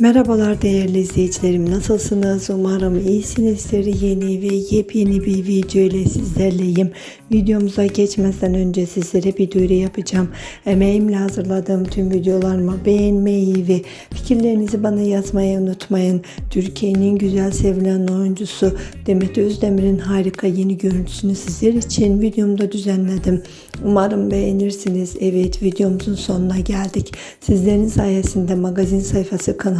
Merhabalar değerli izleyicilerim nasılsınız? Umarım iyisinizdir. Yeni ve yepyeni bir video ile sizlerleyim. Videomuza geçmeden önce sizlere bir duyuru yapacağım. Emeğimle hazırladığım tüm videolarımı beğenmeyi ve fikirlerinizi bana yazmayı unutmayın. Türkiye'nin güzel sevilen oyuncusu Demet Özdemir'in harika yeni görüntüsünü sizler için videomda düzenledim. Umarım beğenirsiniz. Evet videomuzun sonuna geldik. Sizlerin sayesinde magazin sayfası